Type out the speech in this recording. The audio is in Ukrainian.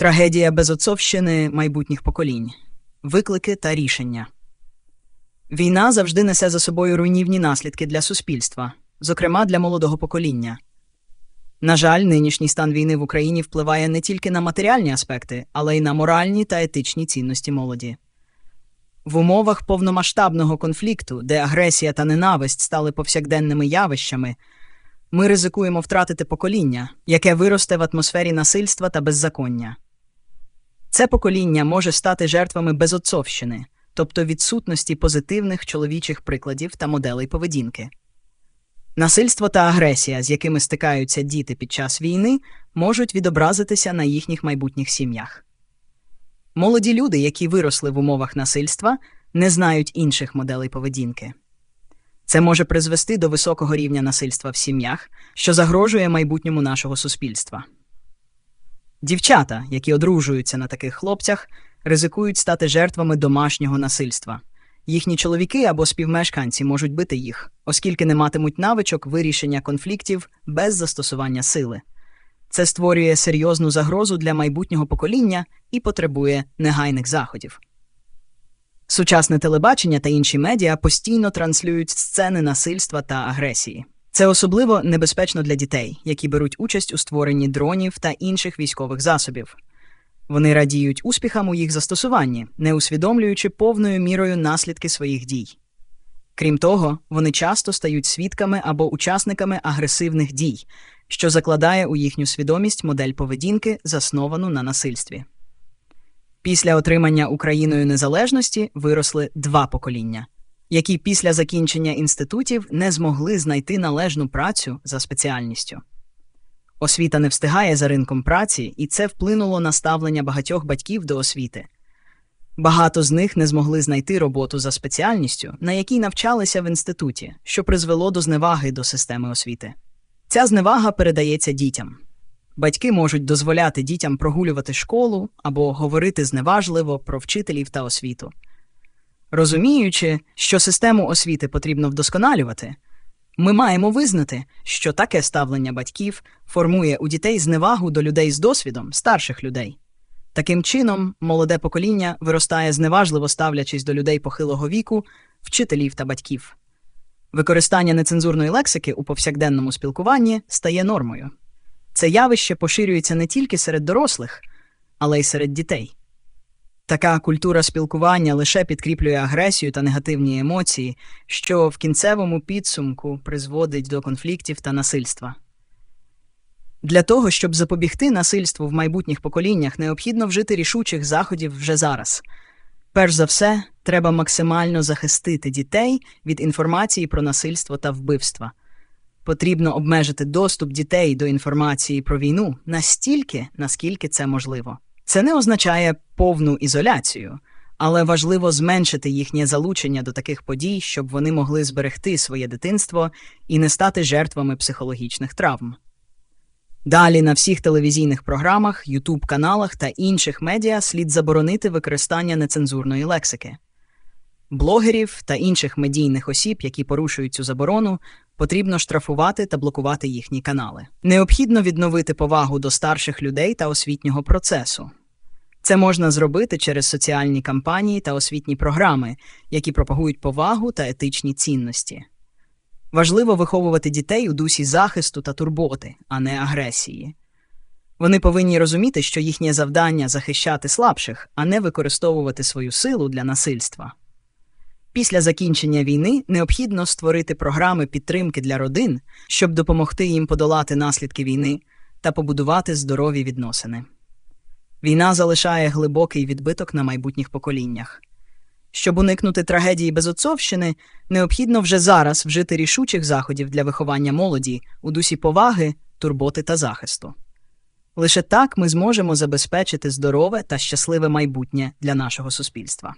Трагедія безотцовщини майбутніх поколінь, виклики та рішення. Війна завжди несе за собою руйнівні наслідки для суспільства, зокрема для молодого покоління. На жаль, нинішній стан війни в Україні впливає не тільки на матеріальні аспекти, але й на моральні та етичні цінності молоді. В умовах повномасштабного конфлікту, де агресія та ненависть стали повсякденними явищами, ми ризикуємо втратити покоління, яке виросте в атмосфері насильства та беззаконня. Це покоління може стати жертвами безотцовщини, тобто відсутності позитивних чоловічих прикладів та моделей поведінки. Насильство та агресія, з якими стикаються діти під час війни, можуть відобразитися на їхніх майбутніх сім'ях. Молоді люди, які виросли в умовах насильства, не знають інших моделей поведінки. Це може призвести до високого рівня насильства в сім'ях, що загрожує майбутньому нашого суспільства. Дівчата, які одружуються на таких хлопцях, ризикують стати жертвами домашнього насильства. Їхні чоловіки або співмешканці можуть бити їх, оскільки не матимуть навичок вирішення конфліктів без застосування сили. Це створює серйозну загрозу для майбутнього покоління і потребує негайних заходів. Сучасне телебачення та інші медіа постійно транслюють сцени насильства та агресії. Це особливо небезпечно для дітей, які беруть участь у створенні дронів та інших військових засобів. Вони радіють успіхам у їх застосуванні, не усвідомлюючи повною мірою наслідки своїх дій. Крім того, вони часто стають свідками або учасниками агресивних дій, що закладає у їхню свідомість модель поведінки, засновану на насильстві. Після отримання Україною незалежності виросли два покоління, які після закінчення інститутів не змогли знайти належну працю за спеціальністю. Освіта не встигає за ринком праці, і це вплинуло на ставлення багатьох батьків до освіти. Багато з них не змогли знайти роботу за спеціальністю, на якій навчалися в інституті, що призвело до зневаги до системи освіти. Ця зневага передається дітям. Батьки можуть дозволяти дітям прогулювати школу або говорити зневажливо про вчителів та освіту. Розуміючи, що систему освіти потрібно вдосконалювати, ми маємо визнати, що таке ставлення батьків формує у дітей зневагу до людей з досвідом, старших людей. Таким чином, молоде покоління виростає зневажливо ставлячись до людей похилого віку, вчителів та батьків. Використання нецензурної лексики у повсякденному спілкуванні стає нормою. Це явище поширюється не тільки серед дорослих, але й серед дітей. Така культура спілкування лише підкріплює агресію та негативні емоції, що в кінцевому підсумку призводить до конфліктів та насильства. Для того, щоб запобігти насильству в майбутніх поколіннях, необхідно вжити рішучих заходів вже зараз. Перш за все, треба максимально захистити дітей від інформації про насильство та вбивства. Потрібно обмежити доступ дітей до інформації про війну настільки, наскільки це можливо. Це не означає повну ізоляцію, але важливо зменшити їхнє залучення до таких подій, щоб вони могли зберегти своє дитинство і не стати жертвами психологічних травм. Далі на всіх телевізійних програмах, ютуб каналах та інших медіа слід заборонити використання нецензурної лексики. Блогерів та інших медійних осіб, які порушують цю заборону, потрібно штрафувати та блокувати їхні канали. Необхідно відновити повагу до старших людей та освітнього процесу. Це можна зробити через соціальні кампанії та освітні програми, які пропагують повагу та етичні цінності. Важливо виховувати дітей у дусі захисту та турботи, а не агресії. Вони повинні розуміти, що їхнє завдання захищати слабших, а не використовувати свою силу для насильства. Після закінчення війни необхідно створити програми підтримки для родин, щоб допомогти їм подолати наслідки війни та побудувати здорові відносини. Війна залишає глибокий відбиток на майбутніх поколіннях. Щоб уникнути трагедії безотцовщини, необхідно вже зараз вжити рішучих заходів для виховання молоді у дусі поваги, турботи та захисту. Лише так ми зможемо забезпечити здорове та щасливе майбутнє для нашого суспільства.